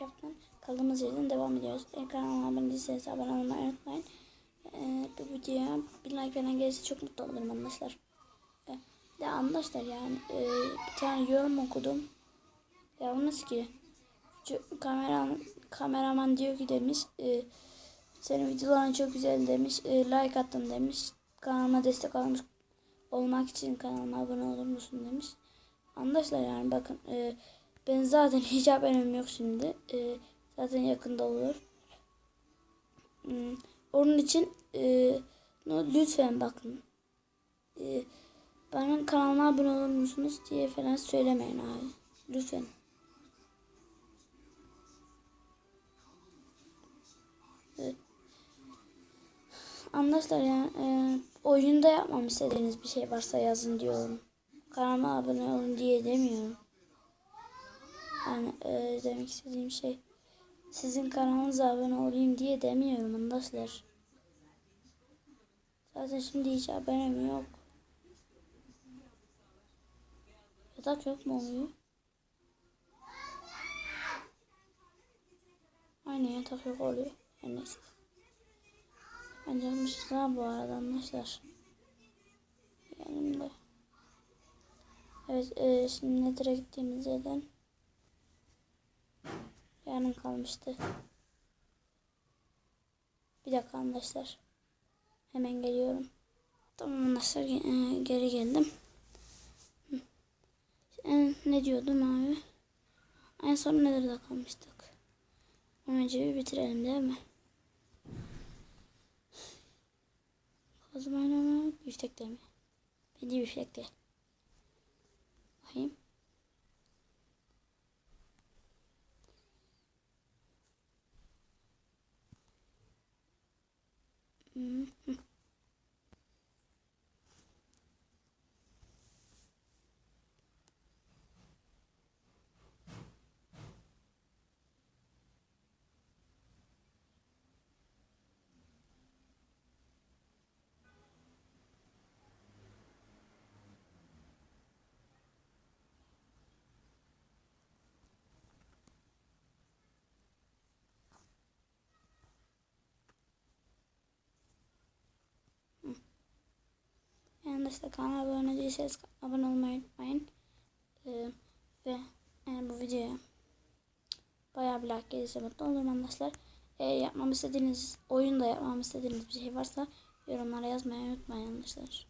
Minecraft'tan kaldığımız yerden devam ediyoruz. E, kanalıma abone değilseniz abone olmayı unutmayın. E, bu videoya bir like veren gelirse çok mutlu olurum arkadaşlar. E, de arkadaşlar yani e, bir tane yorum okudum. Yalnız ki şu kamera, kameraman diyor ki demiş e, senin videoların çok güzel demiş. E, like attım demiş. Kanalıma destek olmuş olmak için kanalıma abone olur musun demiş. Arkadaşlar yani bakın e, ben zaten hiç haberim yok şimdi. E, zaten yakında olur. Hmm, onun için e, no, lütfen bakın. E, bana kanalıma abone olur musunuz diye falan söylemeyin abi. Lütfen. Evet. Yani e, oyunda yapmam istediğiniz bir şey varsa yazın diyorum. Kanalıma abone olun diye demiyorum. Yani e, demek istediğim şey sizin kanalınıza abone olayım diye demiyorum arkadaşlar. Zaten şimdi hiç abonem yok. Yatak yok mu oluyor? Aynen yatak yok oluyor. Her neyse. Bence yapmışız ha bu arada arkadaşlar. Yanımda. Evet e, şimdi Nether'a gittiğimiz yerden yarın kalmıştı. Bir dakika arkadaşlar. Hemen geliyorum. Tamam arkadaşlar e, geri geldim. E, ne diyordum abi? En son Nether'da kalmıştık. Önce bir bitirelim değil mi? Kazmayla mı? Biftekle mi? Bence biftekle. Bakayım. Hmm. hı. İşte kanala abone değilseniz abone olmayı unutmayın. Ee, ve yani bu videoya bayağı bir like gelirse mutlu olurum arkadaşlar. Eğer yapmamı istediğiniz, oyunda yapmamı istediğiniz bir şey varsa yorumlara yazmayı unutmayın arkadaşlar.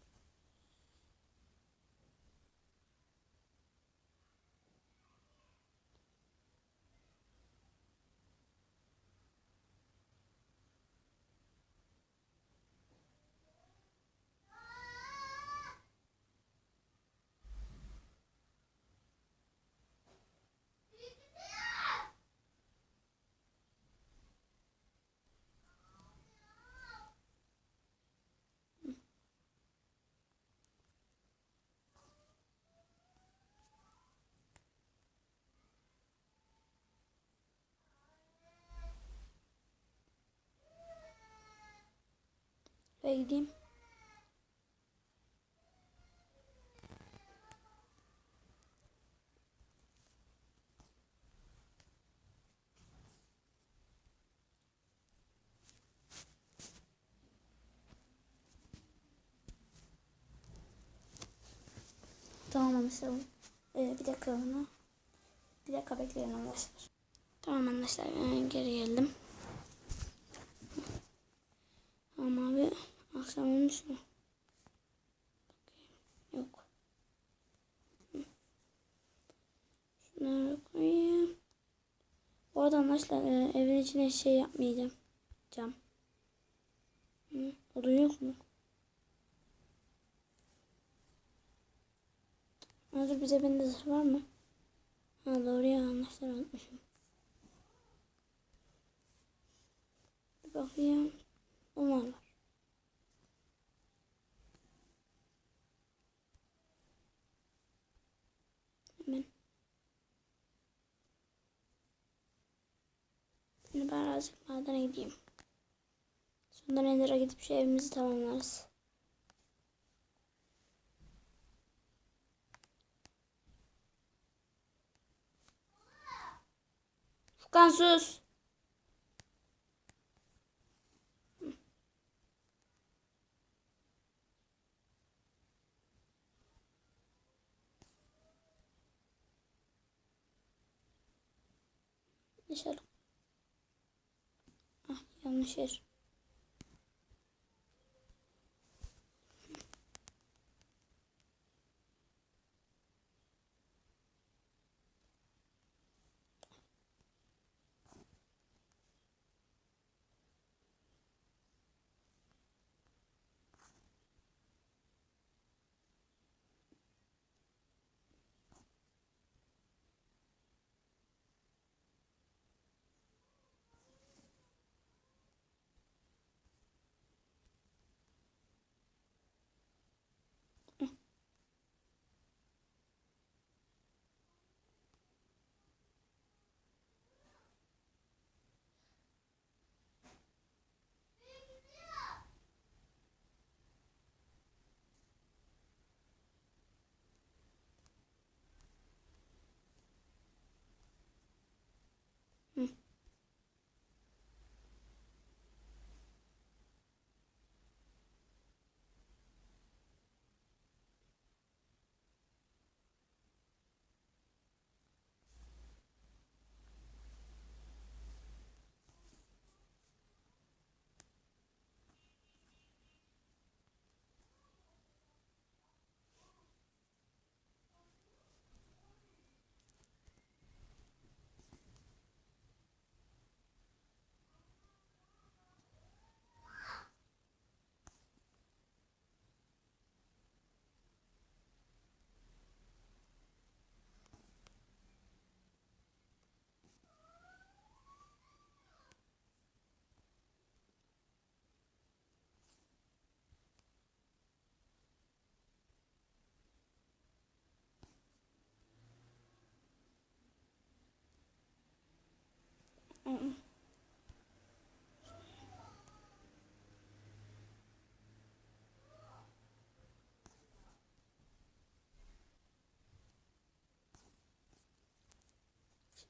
Ve gideyim. Tamam arkadaşlar. Ee, bir dakika onu. Bir dakika bekleyin arkadaşlar. Tamam arkadaşlar ee, geri geldim. Ama abi akşam olmuş mu? Yok. Şunları koyayım. Bu arada arkadaşlar e, evin içine şey yapmayacağım. Cam. Hı. Yok mu? Hazır bize bende zırh var mı? Ha doğru ya arkadaşlar unutmuşum. Bir bakayım. Onlar var. Hemen. Şimdi ben birazcık madene gideyim. Sonra Nether'a gidip şu evimizi tamamlarız. Furkan sus. Dışarı. Ah yanlış yer.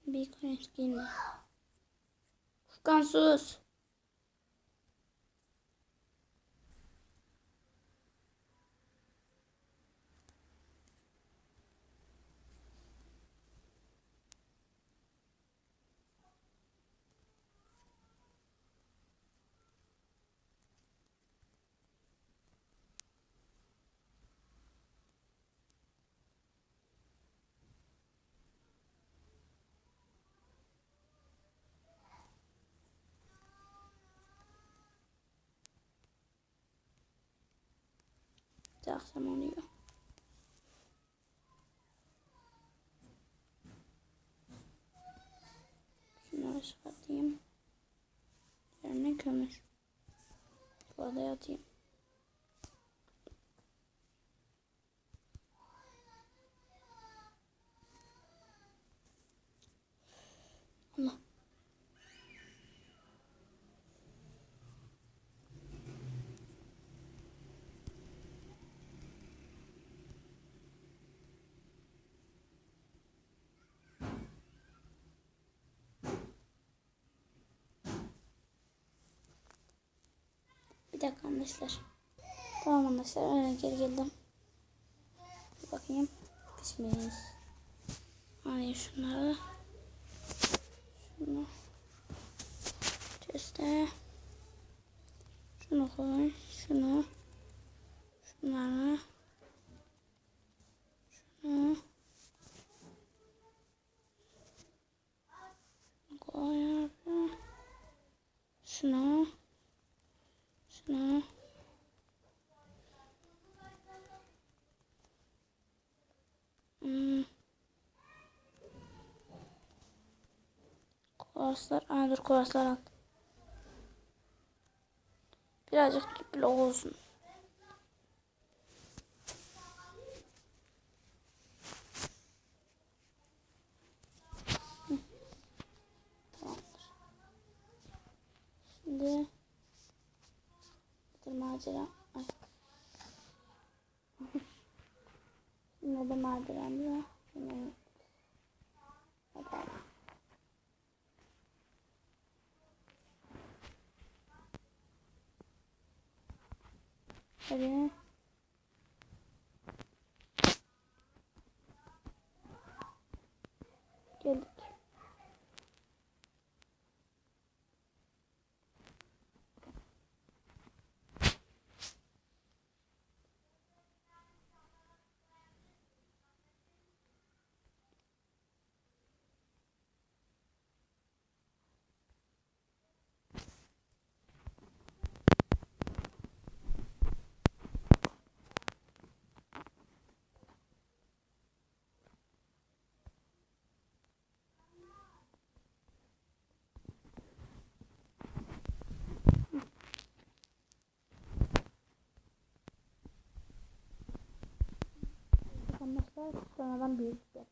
Konuş giyinme. Furkan sus. Bir de akşam oluyor. Şunları çıkartayım. Yerine kömür. Bu adaya atayım. Bir dakika arkadaşlar. Tamam arkadaşlar öyle geri geldim. Bir bakayım. Bismillah. Hayır şunları. Şunu. Teste. Şunu koy. Şunu. Şunları. Şunu. Şunu. Şunu. Hmm. Kovaslar. Aa, dur kovaslar al. Birazcık blok olsun. Tamamdır. Şimdi bir macera. Ay. Şimdi de maceramiz var. Şimdi geldi. Arkadaşlar sonradan büyüttü.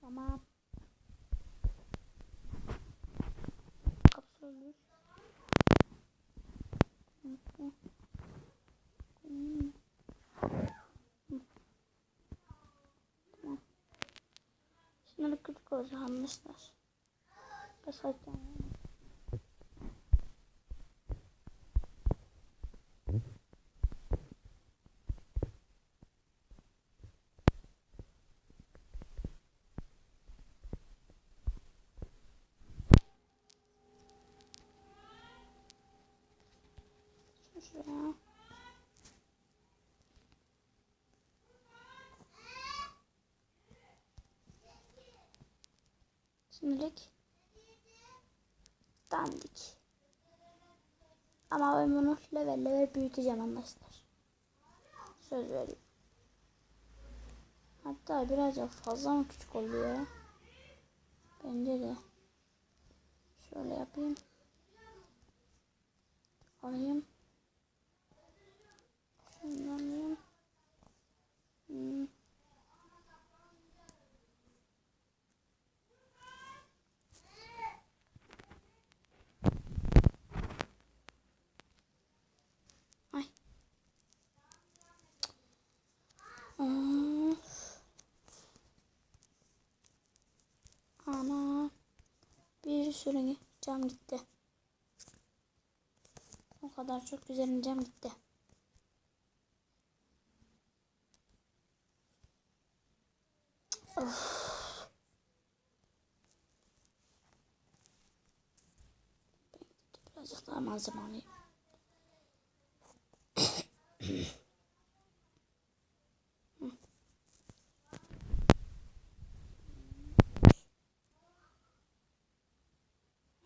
Tamam. Kapsülür. Hı, hı. Hmm. Hı. Tamam. Şimdi Şuraya. Şimdilik dandik. Ama ben bunu level level büyüteceğim arkadaşlar. Söz veriyorum. Hatta birazcık fazla mı küçük oluyor? Bence de. Şöyle yapayım. Alayım. Alayım. Hmm. Ay. Aa. Ana. Bir sürü cam gitti. O kadar çok güzel cam gitti. Birazcık daha malzeme alayım.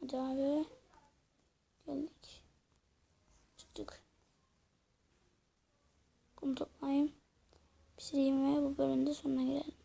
Hadi abi. Geldik. Çıktık. Bunu toplayayım. Pişireyim ve bu bölümde sonuna gelelim.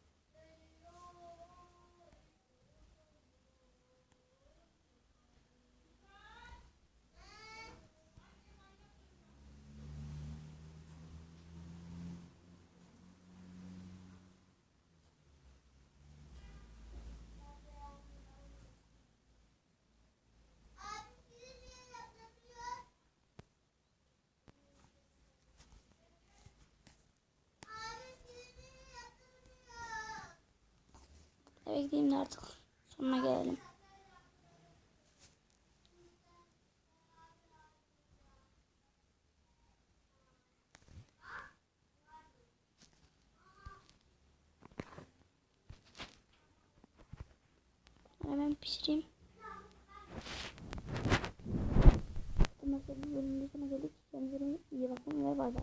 Eve gideyim de artık sonuna gelelim.